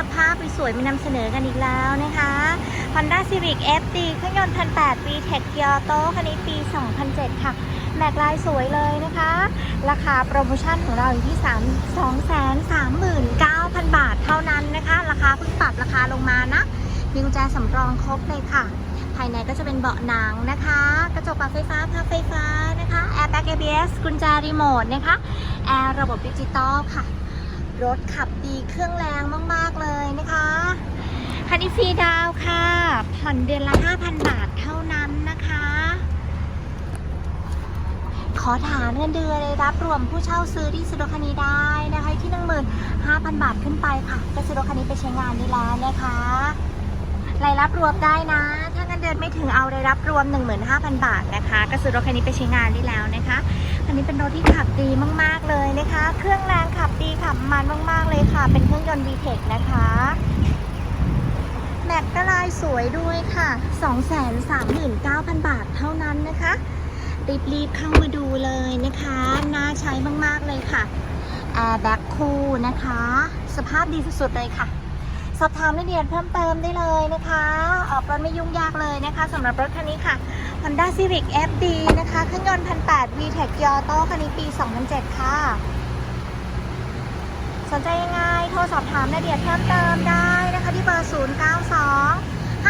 สภาพสวยๆมานำเสนอกันอีกแล้วนะคะ Honda Civic FD เครื่องยนต์1,800 VTEC Kyoto คันนี้ปี 2007 ค่ะ แม็กลายสวยเลยนะคะ ราคาโปรโมชั่นของเราอยู่ที่ 3 239,000 บาทเท่านั้นนะคะ ราคาเพิ่งปรับราคาลงมานะมีกุญแจสำรองครบเลยค่ะ ภายในก็จะเป็นเบาะหนังนะคะ กระจกปรับไฟฟ้าพับไฟฟ้านะคะแอร์แบ็ก ABS กุญแจรีโมทนะคะ แอร์ระบบดิจิตอลค่ะ รถขับดีเครื่องแรงมาก ๆ เลยนะคะคั นี้ฟรีดาวค่ะ ผ่อนเดือนละ 5,000 บาทเท่านั้นนะคะ ขอฐานเงินเดือนเลยรับรวมผู้เช่าซื้อที่ซื้อคันนี้ได้นะคะที่15,000บาทขึ้นไปค่ะก็ซื้อคันนี้ไปใช้งานได้แล้วนะคะรายรับรวมได้นะ ถ้าเงินเดือนไม่ถึงเอารายรับรวม 15,000 บาทนะคะก็ซื้อรถคันนี้ไปใช้งานได้แล้วนะคะอันนี้เป็นรถที่ขับดีมาก ๆ เลยนะคะ เครื่องแรงขับดีขับมันมาก ๆ เลยค่ะ เป็นเครื่องยนต์ VTEC นะคะ สวยด้วยค่ะ 239,000 บาทเท่านั้นนะคะ รีบๆเข้ามาดูเลยนะคะ น่าใช้มากๆเลยค่ะแอร์แบ็คคูลนะคะ สภาพดีสุดๆเลยค่ะ สอบถามรายละเอียดเพิ่มเติมได้เลยนะคะ ออกรถไม่ยุ่งยากเลยนะคะสำหรับรถคันนี้ค่ะ Honda Civic FD นะคะเครื่องยนต์1,800 VTEC Kyoto คันนี้ปี 2007 ค่ะ สนใจยังไงโทรสอบถามรายละเอียดเพิ่มเติมได้นะคะที่เบอร์ 092